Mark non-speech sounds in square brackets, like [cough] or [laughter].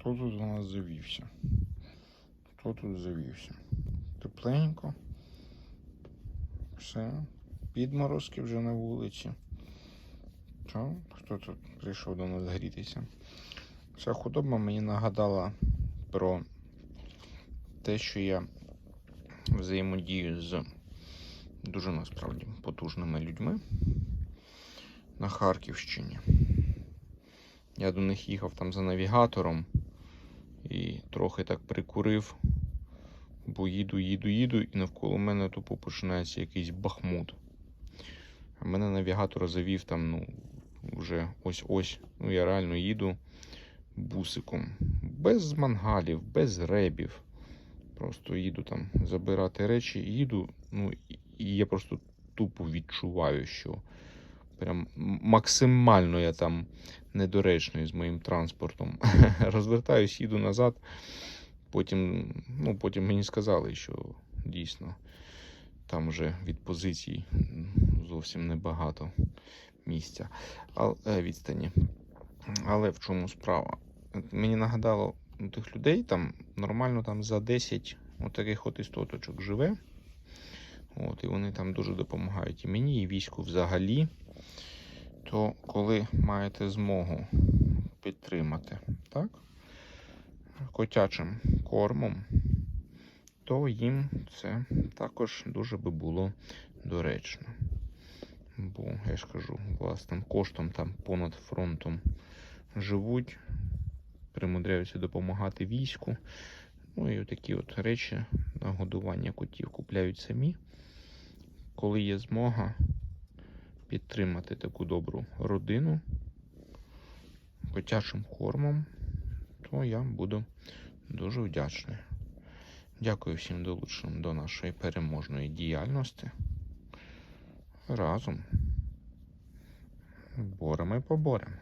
Хто тут у нас завівся? Хто тут завівся? Тепленько. Все. Підморозки вже на вулиці. Що? Хто тут прийшов до нас грітися? Ця худоба мені нагадала про те, що я взаємодію з дуже насправді потужними людьми на Харківщині. Я до них їхав там за навігатором і трохи так прикурив, бо їду, їду, їду, і навколо мене тупо починається якийсь бахмут. А мене навігатор завів там, ну, вже ось-ось. Ну, я реально їду бусиком. Без мангалів, без ребів. Просто їду там забирати речі, їду, ну і- я просто тупо відчуваю, що прям максимально я там недоречний з моїм транспортом. [laughs] Розвертаюсь, їду назад. Потім, ну, потім мені сказали, що дійсно там вже від позицій зовсім небагато місця, а, е, відстані. Але в чому справа? Мені нагадало ну, тих людей там нормально там за 10 от таких от істоточок живе. От, і вони там дуже допомагають і мені, і війську взагалі. То коли маєте змогу підтримати, так? Котячим кормом, то їм це також дуже би було доречно. Бо, я ж кажу, власним коштом там понад фронтом живуть, примудряються допомагати війську. Ну і такі от речі на годування котів купляють самі. Коли є змога підтримати таку добру родину котячим кормом, то я буду дуже вдячний. Дякую всім долученим до нашої переможної діяльності. Разом боремо і поборемо.